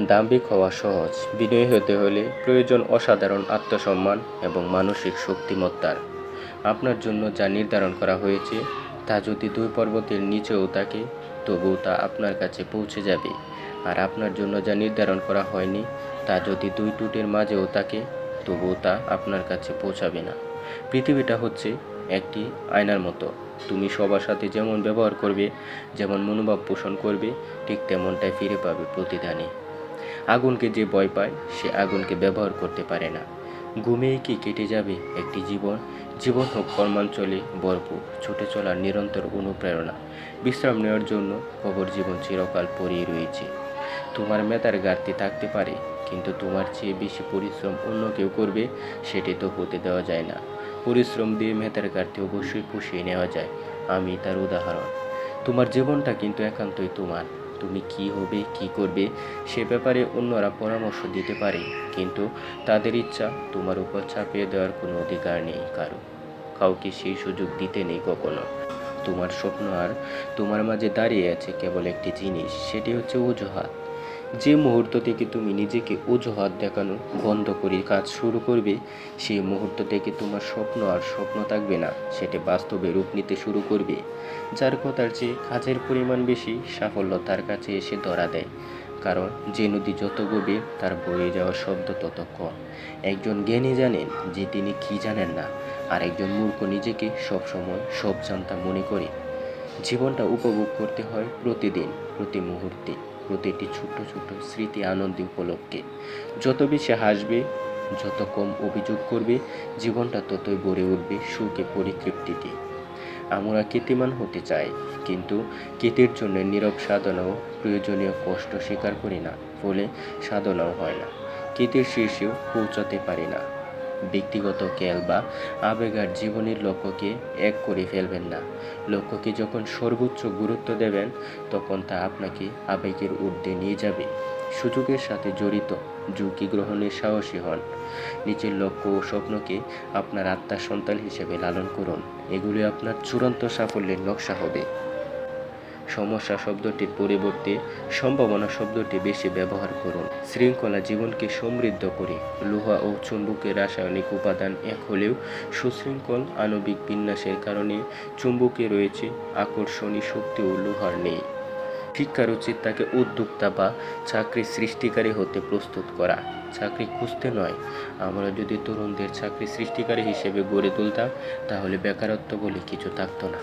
দাম্ভিক হওয়া সহজ। বিনয়ী হতে হলে প্রয়োজন অসাধারণ আত্মসম্মান এবং মানসিক শক্তিমত্তার। আপনার জন্য যা নির্ধারণ করা হয়েছে, তা যদি দুই পর্বতের নিচেও থাকে, তবুও তা আপনার কাছে পৌঁছে যাবে। আর আপনার জন্য যা নির্ধারণ করা হয়নি, তা যদি দুই টুটের মাঝেও থাকে, তবুও তা আপনার কাছে পৌঁছাবে না। পৃথিবীটা হচ্ছে একটি আয়নার মতো। তুমি সবার সাথে যেমন ব্যবহার করবে, যেমন মনোভাব পোষণ করবে, ঠিক তেমনটাই ফিরে পাবে প্রতিদানে আগুনকে যে ভয় পায়, সে আগুনকে ব্যবহার করতে পারে না। ঘুমিয়ে কি কেটে যাবে একটি জীবন? জীবন হোক কর্মাঞ্চলে ভরপুর, ছুটে চলার নিরন্তর অনুপ্রেরণা। বিশ্রাম নেওয়ার জন্য কবর জীবন চিরকাল পড়েই রয়েছে। তোমার মেধার ঘাটতি থাকতে পারে, কিন্তু তোমার চেয়ে বেশি পরিশ্রম অন্য কেউ করবে, সেটি তো হতে দেওয়া যায় না। পরিশ্রম দিয়ে মেধার ঘাটতি অবশ্যই পুষিয়ে নেওয়া যায়। আমি তার উদাহরণ। তোমার জীবনটা কিন্তু একান্তই তোমার। তুমি কি হবে, কি করবে, সে ব্যাপারে অন্যরা পরামর্শ দিতে পারে। কিন্তু তাদের ইচ্ছা তোমার উপর চাপিয়ে দেওয়ার কোনো অধিকার নেই কারও। কাউকে সেই সুযোগ দিতে নেই কখনো। তোমার স্বপ্ন আর তোমার মাঝে দাঁড়িয়ে আছে কেবল একটি জিনিস, সেটি হচ্ছে অজুহাত। যে মুহূর্ত থেকে তুমি নিজেকে অজুহাত দেখানো বন্ধ করে কাজ শুরু করবে, সেই মুহূর্ত থেকে তোমার স্বপ্ন আর স্বপ্ন থাকবে না। সেটি বাস্তবে রূপ নিতে শুরু করবে। যার কথার চেয়ে কাজের পরিমাণ বেশি, সাফল্য তার কাছে এসে ধরা দেয়। কারণ যে নদী যত গভীর, তার বয়ে যাওয়ার শব্দ তত কম। একজন জ্ঞানী জানেন যে তিনি কি জানেন না, আর একজন মূর্খ নিজেকে সবসময় সব জানতা মনে করে। জীবনটা উপভোগ করতে হয় প্রতিদিন, প্রতি মুহূর্তে। প্রতিটি ছোট্ট ছোট্ট স্মৃতি আনন্দী উপলক্ষে। যত বেশি হাসবে, যত কম অভিযোগ করবে, জীবনটা ততই গড়ে উঠবে সুখে পরিতৃপ্তিতে। আমরা কীর্তিমান হতে চাই, কিন্তু কীর্তির জন্য নীরব সাধনাও প্রয়োজনীয় কষ্ট স্বীকার করি না, ফলে সাধনাও হয় না। কীর্তির শীর্ষেও পৌঁছাতে পারি না। ব্যক্তিগত খেয়াল বা আবেগ আর জীবনের লক্ষ্যকে এক করে ফেলবেন না। লক্ষ্যকে যখন সর্বোচ্চ গুরুত্ব দেবেন, তখন তা আপনাকে আবেগের ঊর্ধ্বে নিয়ে যাবে। সুযোগের সাথে জড়িত, ঝুঁকি গ্রহণের সাহসী হন। নিজের লক্ষ্য ও স্বপ্নকে আপনার আত্মার সন্তান হিসেবে লালন করুন। এগুলি আপনার চূড়ান্ত সাফল্যের নকশা হবে। সমস্যা শব্দটির পরিবর্তে সম্ভাবনা শব্দটি বেশি ব্যবহার করুন। শৃঙ্খলা জীবনকে সমৃদ্ধ করে লোহা ও চুম্বকের রাসায়নিক উপাদান এক হলেও সুশৃঙ্খল আণবিক বিন্যাসের কারণে চুম্বকে রয়েছে আকর্ষণী শক্তি ও লোহার নেই। শিক্ষার উচিত তাকে উদ্যোক্তা বা চাকরি সৃষ্টিকারী হতে প্রস্তুত করা। চাকরি খুঁজতে নয়। আমরা যদি তরুণদের চাকরি সৃষ্টিকারী হিসেবে গড়ে তুলতাম, তাহলে বেকারত্ব বলে কিছু থাকতো না।